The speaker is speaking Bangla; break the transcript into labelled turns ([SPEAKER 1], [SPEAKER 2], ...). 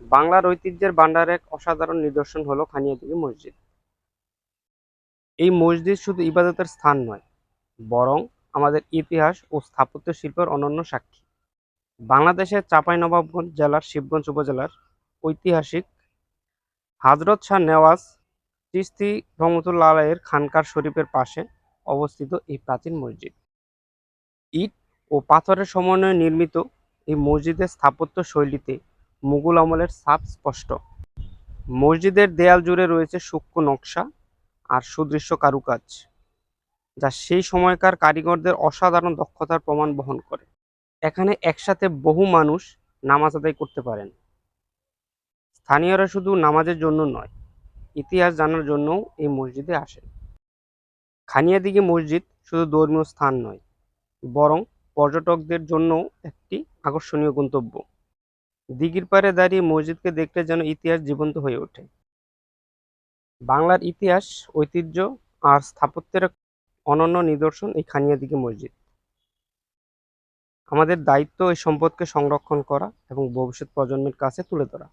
[SPEAKER 1] বাংলার ঐতিহ্যের ভান্ডার এক অসাধারণ নিদর্শন হলো খানিয়াদিঘি মসজিদ। এই মসজিদ শুধু ইবাদতের স্থান নয়, বরং আমাদের ইতিহাস ও স্থাপত্য শিল্পের অনন্য সাক্ষী। বাংলাদেশের চাঁপাইনবাবগঞ্জ জেলার শিবগঞ্জ উপজেলার ঐতিহাসিক হাজরত শাহ নেওয়াজ চিশতি রহমতুল্লাহ আলাইয়ের খানকার শরীফের পাশে অবস্থিত এই প্রাচীন মসজিদ। ইট ও পাথরের সমন্বয়ে নির্মিত এই মসজিদের স্থাপত্য শৈলীতে মুঘল আমলের ছাপ স্পষ্ট। মসজিদের দেয়াল জুড়ে রয়েছে সূক্ষ্ম নকশা আর সুদৃশ্য কারুকাজ, যা সেই সময়কার কারিগরদের অসাধারণ দক্ষতার প্রমাণ বহন করে। এখানে একসাথে বহু মানুষ নামাজ আদায় করতে পারেন। স্থানীয়রা শুধু নামাজের জন্য নয়, ইতিহাস জানার জন্যও এই মসজিদে আসেন। খানিয়াদিঘি মসজিদ শুধু ধর্মীয় স্থান নয়, বরং পর্যটকদের জন্যও একটি আকর্ষণীয় গন্তব্য। দিঘির পাড়ে দাঁড়িয়ে মসজিদকে দেখলে যেন ইতিহাস জীবন্ত হয়ে ওঠে। বাংলার ইতিহাস, ঐতিহ্য আর স্থাপত্যের অনন্য নিদর্শন এই খানিয়া দিকে মসজিদ। আমাদের দায়িত্ব এই সম্পদকে সংরক্ষণ করা এবং ভবিষ্যৎ প্রজন্মের কাছে তুলে ধরা।